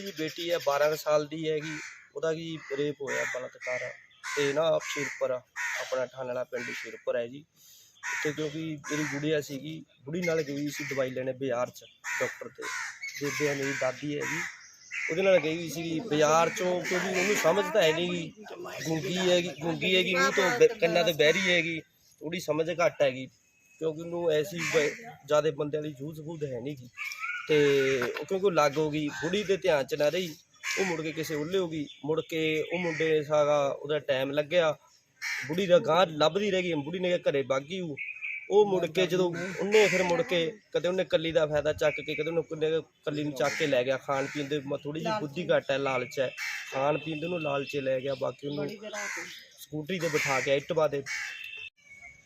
ਜੀ ਬੇਟੀ ਹੈ 12 ਸਾਲ ਦੀ ਹੈਗੀ, ਉਹਦਾ ਕੀ ਰੇਪ ਹੋਇਆ ਬਲਾਤਕਾਰ? ਤੇ ਨਾ ਸ਼ੇਰਪੁਰ, ਆਪਣਾ ਠਾਣਲਾ ਪਿੰਡ ਸ਼ੇਰਪੁਰ ਹੈ ਜੀ। ਉੱਥੇ ਕਿਉਂਕਿ ਮੇਰੀ ਗੁੜੀਆ ਸੀਗੀ, ਬੁੜੀ ਨਾਲ ਗਈ ਸੀ ਦਵਾਈ ਲੈਣੇ ਬਾਜ਼ਾਰ 'ਚ, ਡਾਕਟਰ ਤੇ। ਬੇਬੇ ਮੇਰੀ ਦਾਦੀ ਹੈਗੀ ਉਹਦੇ ਨਾਲ ਗਈ ਹੋਈ ਸੀਗੀ ਬਾਜ਼ਾਰ 'ਚੋਂ, ਕਿਉਂਕਿ ਉਹਨੂੰ ਸਮਝ ਤਾਂ ਹੈ ਨਹੀਂ ਗੁੰਗੀ ਹੈਗੀ ਗੁੰਗੀ ਹੈਗੀ, ਮੂੰਹ ਤੋਂ ਬ- ਕੰਨਾਂ ਤੋਂ ਬਹਿਰੀ ਹੈਗੀ ਥੋੜੀ ਸਮਝ ਘੱਟ ਹੈਗੀ। ਕਿਉਂਕਿ ਉਹਨੂੰ ਐਸੀ ਜ਼ਿਆਦਾ ਬੰਦਿਆਂ ਦੀ ਜੂਝ ਬੂਝ ਹੈ ਨਹੀਂ ਗੀ। ਤੇ ਉਹ ਕਿਉਂਕਿ ਲੱਗ ਹੋ ਗਈ ਬੁੜੀ ਦੇ ਧਿਆਨ ਚ ਨਾ ਰਹੀ ਉਹ ਮੁੜ ਕੇ ਕਿਸੇ ਉੱਲੇ ਹੋ ਗਈ ਮੁੜ ਕੇ ਉਹ ਮੁੰਡੇ ਨੇ ਸਾਗਾ ਉਹਦਾ ਟਾਈਮ ਲੱਗਿਆ ਬੁੜੀ ਦਾ ਗਾਂ ਲੱਭਦੀ ਰਹਿ ਗਈ ਬੁੜੀ ਨੇ ਘਰੇ ਬਾਗੀ ਉਹ ਉਹ ਮੁੜ ਕੇ ਜਦੋਂ ਉਹਨੇ ਫਿਰ ਮੁੜ ਕੇ ਕਦੇ ਉਹਨੇ ਕੱਲੀ ਦਾ ਫਾਇਦਾ ਚੱਕ ਕੇ ਕਦੇ ਉਹਨੇ ਕੁੰਨੇ ਕੱਲੀ ਨੂੰ ਚੱਕ ਕੇ ਲੈ ਗਿਆ ਖਾਣ ਪੀਣ ਦੇ ਥੋੜੀ ਜਿਹੀ ਬੁੱਧੀ ਘੱਟ ਹੈ ਲਾਲਚ ਹੈ ਖਾਣ ਪੀਣ ਦੇ ਨੂੰ ਲਾਲਚੇ ਲੈ ਗਿਆ ਬਾਕੀ ਉਹਨੂੰ ਸਕੂਟਰੀ ਤੇ ਬਿਠਾ ਕੇ ਇਟਵਾ ਦੇ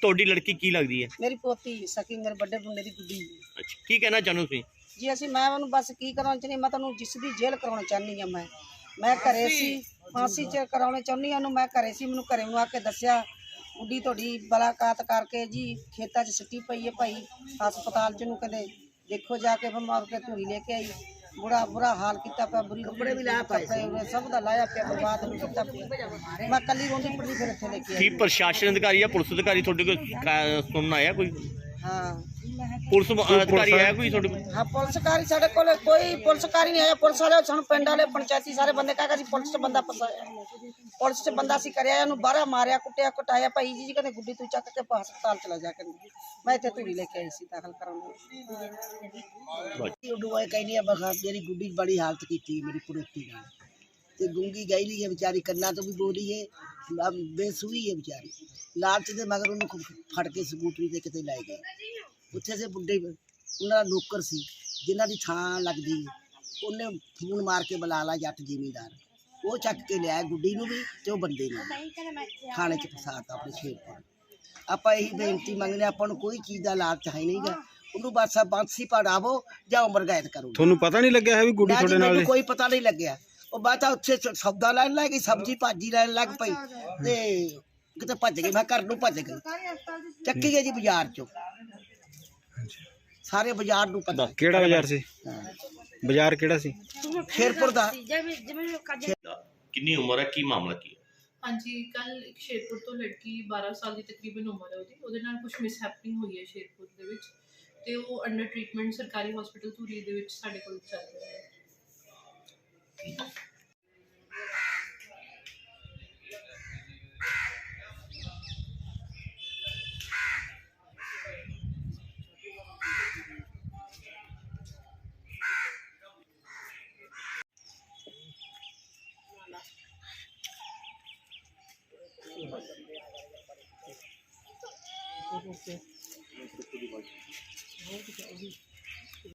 ਤੁਹਾਡੀ ਲੜਕੀ ਕੀ ਲੱਗਦੀ ਹੈ? ਮੇਰੀ ਪੋਤੀ ਸਕੀ ਮੇਰੇ ਵੱਡੇ ਮੁੰਡੇ ਦੀ ਗੁੱਡੀ ਅੱਛਾ ਕੀ ਕਹਿਣਾ ਚਾਹੁੰਦੇ ਤੁਸੀਂ? ਜੀ ਅਸੀਂ ਮੈਂ ਉਹਨੂੰ ਬਸ ਕੀ ਕਰਾਉਣਾ ਚਾਹੁੰਦੀ ਮੈਂ ਤੁਹਾਨੂੰ ਜਿਸ ਦੀ ਜੇਲ੍ਹ ਕਰਾਉਣਾ ਚਾਹੁੰਦੀ ਆ ਮੈਂ। ਮੈਂ ਘਰੇ ਸੀ ਫਾਂਸੀ ਚ ਕਰਾਉਣਾ ਚਾਹੁੰਦੀ ਆ ਉਹਨੂੰ। ਮੈਂ ਘਰੇ ਸੀ ਮੈਨੂੰ ਘਰੇ ਨੂੰ ਆ ਕੇ ਦੱਸਿਆ ਗੁੱਡੀ ਤੁਹਾਡੀ ਬਲਾਕਾਤ ਕਰਕੇ ਜੀ ਖੇਤਾਂ 'ਚ ਸਿੱਟੀ ਪਈ ਹੈ ਭਾਈ ਹਸਪਤਾਲ 'ਚ ਨੂੰ ਕਦੇ ਦੇਖੋ ਜਾ ਕੇ ਬਿਮਾਰ ਕੇ ਧੂਰੀ ਲੈ ਕੇ ਆਈ। ਬੁਰਾ ਬੁਰਾ ਹਾਲ ਕੀਤਾ ਪਿਆ ਬੁਰੀ ਕੱਪੜੇ ਵੀ ਲਾਇਆ ਪਏ ਸਭ ਦਾ ਲਾਇਆ ਪਿਆ ਬਰਬਾਦ ਨੂੰ ਕੀਤਾ ਪਿਆ। ਮੈਂ ਕੱਲੀ ਰੋਂਦੀ ਪੜੀ ਫਿਰ ਇੱਥੇ ਲੈ ਕੇ ਕੀ ਆਈ। ਪ੍ਰਸ਼ਾਸਨ ਅਧਿਕਾਰੀ ਜਾਂ ਪੁਲਿਸ ਅਧਿਕਾਰੀ ਤੁਹਾਡੇ ਕੋਲ ਕ- ਸੁਣਨ ਆਇਆ ਕੋਈ? ਹਾਂ। ਪੁਲਿਸ ਅਧਿਕਾਰੀ ਆਇਆ ਕੋਈ ਤੁਹਾਡੇ ਕੋਲ? ਹਾਂ ਪੁਲਿਸਕਾਰੀ ਸਾਡੇ ਕੋਲ ਕੋਈ ਪੁਲਿਸਕਾਰੀ ਨਹੀਂ ਆਇਆ ਪੁਲਿਸ ਵਾਲੇ ਸਾਨੂੰ ਪਿੰਡ ਵਾਲੇ ਪੰਚਾਇਤੀ ਸਾਰੇ ਬੰਦੇ ਕਹਾਗਾ ਜੀ ਪੁਲਿਸ ਚ ਬੰਦਾ ਫਸਾਇਆ ਪੁਲਿਸ ਚ ਬੰਦਾ ਸੀ ਕਰਿਆ ਇਹਨੂੰ ਬਾਹਰ ਮਾਰਿਆ ਕੁੱਟਿਆ ਕੁਟਾਇਆ ਭਾਈ ਜੀ ਜੀ ਕਹਿੰਦੇ ਗੁੱਡੀ ਤੂੰ ਚੱਕ ਕੇ ਹਸਪਤਾਲ ਚਲਾ ਜਾ ਕਹਿੰਦੇ। ਮੈਂ ਇੱਥੇ ਧੂਰੀ ਲੈ ਕੇ ਆਈ ਸੀ ਦਾਖਲ ਕਰਾਉਣ ਇਹ ਕਹਿੰਦੀ ਆ ਬਖਾ ਮੇਰੀ ਗੁੱਡੀ ਬੜੀ ਹਾਲਤ ਕੀਤੀ ਮੇਰੀ ਪੁਰਤੀ ਨਾਲ। ਤੇ ਗੁੰਗੀ ਗਈ ਨਹੀਂ ਹੈ ਵਿਚਾਰੀ ਕੰਨਾਂ ਤੋਂ ਵੀ ਬੋਲੀ ਹੈ ਬੇਸੂਈ ਹੈ ਵਿਚਾਰੀ। ਲਾਲਚ ਦੇ ਮਗਰ ਉਹਨੂੰ ਫੜ ਕੇ ਸਕੂਟਰੀ ਤੇ ਕਿਤੇ ਲੈ ਗਏ ਉੱਥੇ ਸੇ ਬੁੱਢੇ ਉਹਨਾਂ ਦਾ ਨੌਕਰ ਸੀ ਜਿਨ੍ਹਾਂ ਦੀ ਥਾਂ ਲੱਗਦੀ ਹੈ। ਉਹਨੇ ਫੋਨ ਮਾਰ ਕੇ ਬੁਲਾ ਲਾ ਜੱਟ ਜ਼ਿਮੀਂਦਾਰ। ਉਹ ਚੱਕ ਕੇ ਲਿਆ ਗੁੱਡੀ ਨੂੰ ਵੀ ਤੇ ਉਹ ਬੰਦੇ ਨੂੰ ਵੀ। ਥਾਣੇ 'ਚ ਫਸਾਤਾ ਆਪਣੇ ਸ਼ੇਰਪੁਰ ਆਪਾਂ ਇਹੀ ਬੇਨਤੀ ਮੰਗਦੇ ਹਾਂ, ਆਪਾਂ ਨੂੰ ਕੋਈ ਚੀਜ਼ ਦਾ ਲਾਲਚ ਹੈ ਨਹੀਂਗਾ। ਉਹਨੂੰ ਬਸ ਬਾਂਸੀ ਪੜਾਵੋ ਜਾਂ ਉਮਰ ਗੈਦ ਕਰੋ। ਤੁਹਾਨੂੰ ਪਤਾ ਨਹੀਂ ਲੱਗਿਆ ਹੈ ਵੀ ਗੁੱਡੀ ਨਾ ਜੀ, ਤੁਹਾਡੇ ਨਾਲ ਮੈਨੂੰ ਕੋਈ ਪਤਾ ਨਹੀਂ ਲੱਗਿਆ। ਉਹ ਚ ਉੱਥੇ ਸੌਦਾ ਲੈਣ ਲੱਗ ਗਈ ਸਬਜ਼ੀ ਭਾਜੀ ਲੈਣ ਲੱਗ ਪਈ। ਤੇ ਕਿਤੇ ਭੱਜ ਗਈ ਮੈਂ ਘਰ ਨੂੰ ਭੱਜ ਗਈ। ਚੱਕੀ ਗਈ ਜੀ ਬਾਜ਼ਾਰ ਚੋਂ। ਸਾਰੇ ਬਾਜ਼ਾਰ ਨੂੰ ਪਤਾ ਕਿਹੜਾ ਬਾਜ਼ਾਰ ਸੀ। ਬਾਜ਼ਾਰ ਕਿਹੜਾ ਸੀ? ਸ਼ੇਰਪੁਰ ਦਾ। ਕਿੰਨੀ ਉਮਰ ਹੈ? ਕੀ ਮਾਮਲਾ ਕੀ ਹੈ? ਹਾਂਜੀ ਕੱਲ ਇੱਕ ਸ਼ੇਰਪੁਰ ਤੋਂ ਲੜਕੀ 12 ਸਾਲ ਦੀ ਤਕਰੀਬਨ ਉਮਰ ਹੈ ਉਹਦੀ। ਉਹਦੇ ਨਾਲ ਕੁਝ ਮਿਸਹੈਪਨਿੰਗ ਹੋਈ ਹੈ ਸ਼ੇਰਪੁਰ ਦੇ ਵਿੱਚ। ਤੇ ਉਹ ਅੰਡਰ ਟ੍ਰੀਟਮੈਂਟ ਸਰਕਾਰੀ ਹਸਪੀਟਲ ਧੂਰੀ ਦੇ ਵਿੱਚ ਸਾਡੇ ਕੋਲ ਚੱਲ ਰਿਹਾ ਹੈ। Okay.